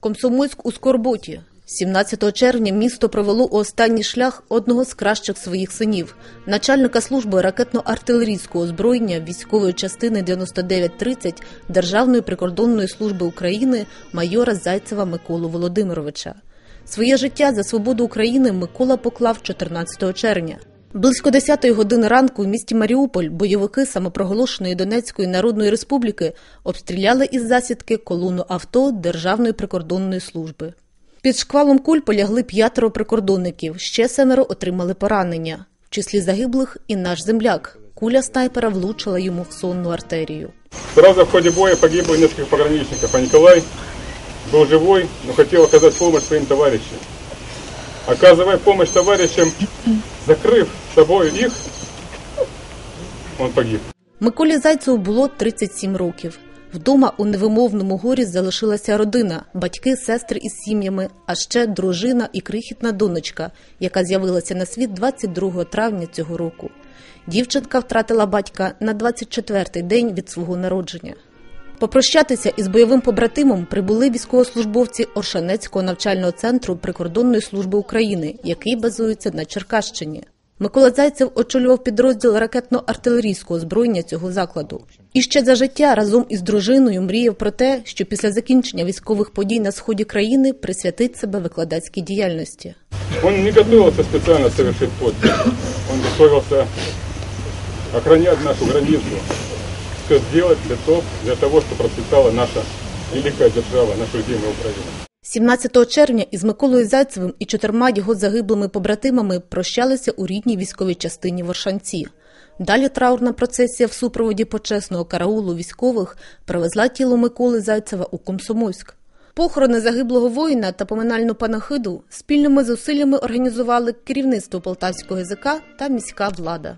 Комсомольськ у Скорботі. 17 червня місто провело у останній шлях одного з кращих своїх синів, начальника служби ракетно-артилерійського озброєння військової частини 9930 Державної прикордонної служби України майора Зайцева Миколу Володимировича. Своє життя за свободу України Микола поклав 14 червня. Близько 10-ї години ранку в місті Маріуполь бойовики самопроголошеної Донецької Народної Республіки обстріляли із засідки колону авто Державної прикордонної служби. Під шквалом куль полягли п'ятеро прикордонників, ще семеро отримали поранення. В числі загиблих і наш земляк. Куля снайпера влучила йому в сонну артерію. Сразу в ходе боя погибло несколько пограничников, а Николай был живой, но хотел оказать помощь своим товарищам. Оказывая помощь товарищам, закрыв собой их, он погиб. Миколі Зайцеву було 37 років. Вдома у невимовному горі залишилася родина, батьки, сестри із сім'ями, а ще дружина і крихітна донечка, яка з'явилася на світ 22 травня цього року. Дівчинка втратила батька на 24-й день від свого народження. Попрощатися із бойовим побратимом прибули військовослужбовці Оршанецького навчального центру прикордонної служби України, який базується на Черкащині. Микола Зайцев очолював підрозділ ракетно-артилерійського озброєння цього закладу. І ще за життя разом із дружиною мріяв про те, що після закінчення військових подій на сході країни присвятить себе викладацькій діяльності. Он не готовился специально совершить подвиг. Он готовился охранять нашу границу, все сделать для того, для того, чтобы процветала наша великая держава, наша любимая Украина. 17 червня із Миколою Зайцевим і чотирма його загиблими побратимами прощалися у рідній військовій частині в Оршанці. Далі траурна процесія в супроводі почесного караулу військових привезла тіло Миколи Зайцева у Комсомольськ. Похорони загиблого воїна та поминальну панахиду спільними зусиллями організували керівництво Полтавського язика та міська влада.